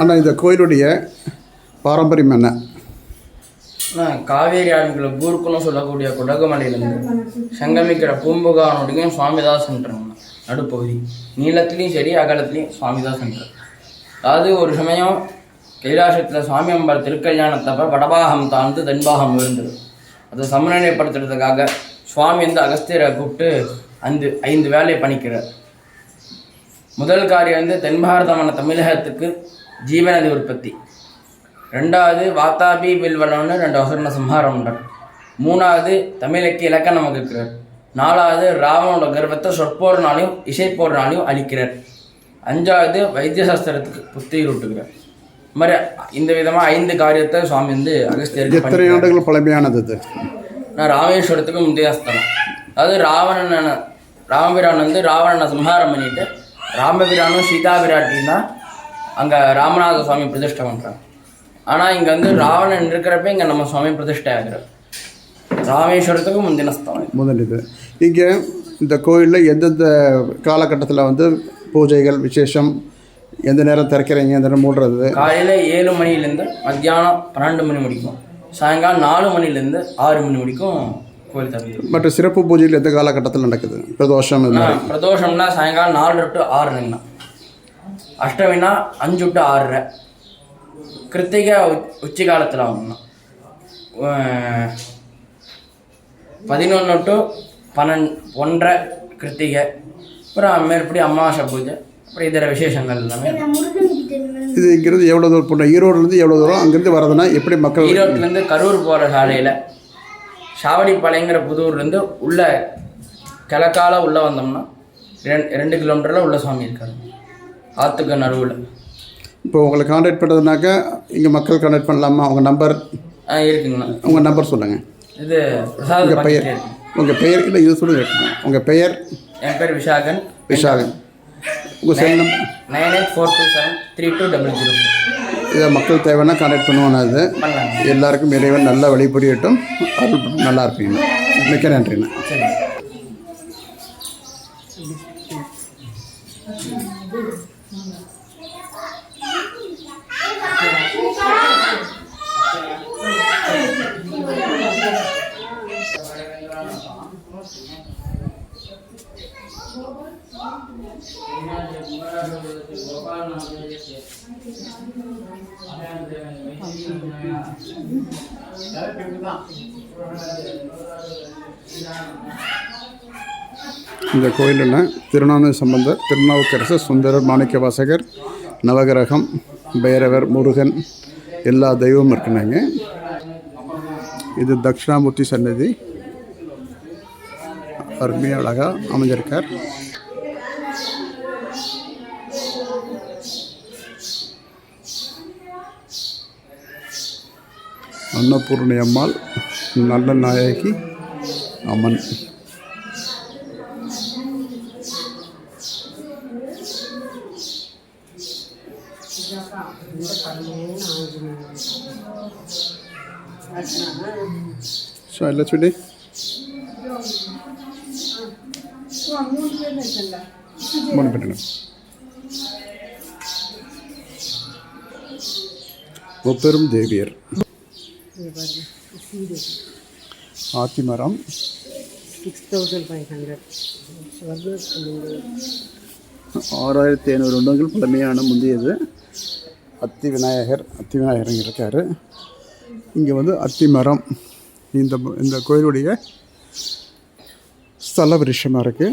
ஆனால் இந்த கோயிலுடைய பாரம்பரியம் என்ன? ஆனால் காவேரி ஆறுகளை கூர்க்குன்னு சொல்லக்கூடிய குடகுமலையிலேருந்து சங்கமிக்கிற பூம்புகானுடையும் சுவாமிதாசன்றவங்க நடுப்பகுதி. நீளத்துலேயும் சரி அகலத்துலேயும் சுவாமிதாசன்ற அதாவது ஒரு சமயம் கைலாசத்தில் சுவாமி அம்பர் திருக்கல்யாணத்தப்ப வடபாகம் தாழ்ந்து தென்பாகம் விழுந்தது. அதை சமநிலைப்படுத்துறதுக்காக சுவாமி வந்து அகஸ்தியரை கூப்பிட்டு அந்த ஐந்து வேலையை பண்ணிக்கிறார் முதல் காரியம் வந்து தென்பாரதமான தமிழகத்துக்கு ஜீவநதி உற்பத்தி. ரெண்டாவது வாத்தாபி வில்வனம்னு ரெண்டு வசன சம்ஹாரம் உண்டார் மூணாவது தமிழுக்கு இலக்கணம் வகுக்கிறார். நாலாவது ராவனோட கர்வத்தை சொற்போர்னாலையும் இசைப்போர்னாலையும் அழிக்கிறார். அஞ்சாவது வைத்திய சாஸ்திரத்துக்கு புத்துயிர் ஊட்டுகிறார். இந்த மாதிரி இந்த விதமாக ஐந்து காரியத்தை சுவாமி வந்து அகஸ்தியருக்கு எத்தனை. ஆண்டுகள் பழமையானது நான் ராமேஸ்வரத்துக்கு முந்தைய ஸ்தலம் அதாவது ராவணன் ராமபிரான் வந்து ராவணனை சம்ஹாரம் பண்ணிட்டு ராமபிரானும் சீதா பிராட்டியும் தான் அங்கே ராமநாத சுவாமி பிரதிஷ்டை பண்ணுறாங்க ஆனால் இங்கே வந்து ராவணன் இருக்கிறப்ப இங்கே நம்ம சுவாமி பிரதிஷ்டை ஆகிறார். ராமேஸ்வரத்துக்கு முந்தின ஸ்தலம் இது. முதல் இது. இங்கே இந்த கோயிலில் எந்தெந்த காலகட்டத்தில் வந்து பூஜைகள் விசேஷம் எந்த நேரம் திறக்கிறீங்க எந்த நேரம் மூடுறது? காலையில் ஏழு மணிலேருந்து மத்தியானம் பன்னெண்டு மணி முடிக்கும். சாயங்காலம் நாலு மணிலேருந்து ஆறு மணி வரைக்கும் மற்ற சிறப்பு பூஜைகள் எந்த காலகட்டத்தில் நடக்குது? பிரதோஷம் பிரதோஷம்னா சாயங்காலம் நாலு டு ஆறுங்கண்ணா அஷ்டமினா அஞ்சு டு ஆறரை. கிருத்திகை உச்- உச்சி காலத்தில் ஆகுங்கண்ணா பதினொன்று டு பன்னெண்டு ஒன்றரை கிருத்திகை. அப்புறம் மேற்படி அமாவாசை பூஜை. அப்புறம் இதர விசேஷங்கள் எல்லாமே. இது இங்கிருந்து எவ்வளோ தூரம்? போன ஈரோடுலேருந்து எவ்வளோ தூரம்? அங்கேருந்து வரதுன்னா எப்படி மக்கள் ஈரோட்லேருந்து கரூர் போகிற சாலையில் சாவடிப்பாளையங்கிற புதூர்லேருந்து உள்ள கிழக்கால உள்ளே வந்தோம்னா ரெண்டு ரெண்டு கிலோமீட்டரில் உள்ள சுவாமி இருக்காரு. ஆற்றுக்கு நடுவில். இப்போ உங்களை காண்டாக்ட் பண்ணுறதுனாக்கா இங்கே மக்கள் காண்டாக்ட் பண்ணலாமா? உங்கள் நம்பர் ஆ இருக்குங்கண்ணா உங்கள் நம்பர் சொல்லுங்கள் இது பிரசாத் உங்கள் பெயர்? உங்கள் பெயர்? இல்லை இது சொல்லுங்க. உங்கள் பெயர்? என் பேர் விஷாகன் விஷாகன் உங்கள் cell number nine eight four two seven three two double zero இதை மக்கள் தேவைன்னா காண்டாக்ட் பண்ணுவோம் நான் இது. எல்லாருக்கும் இறைவன் நல்லா வழி புரியட்டும் அருள் நல்லா இருப்பீங்க மிக்க நன்றிண்ணா. சரி இந்த கோயிலில் திருநான சம்பந்தர் திருநாவுக்கரசர் சுந்தரர் மாணிக்க வாசகர் நவகிரகம் பைரவர் முருகன் எல்லா தெய்வமும் இருக்குனாங்க இது தட்சிணாமூர்த்தி சன்னதி. अलग अगर अन्नपूर्ण अम्मा नायक अमन सो अल्लाह चुनी மூணு பேர் முப்பெரும் தேவியர் ஆத்தி மரம் ஆறாயிரத்தி ஐநூறு வருடங்கள் பழமையான முந்தையது அத்தி விநாயகர் அத்தி விநாயகர் இருக்கார் இங்கே வந்து அத்தி மரம் இந்த இந்த கோயிலுடைய ஸ்தல விருஷமாக இருக்கு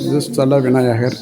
இது ஸ்தல விநாயகர்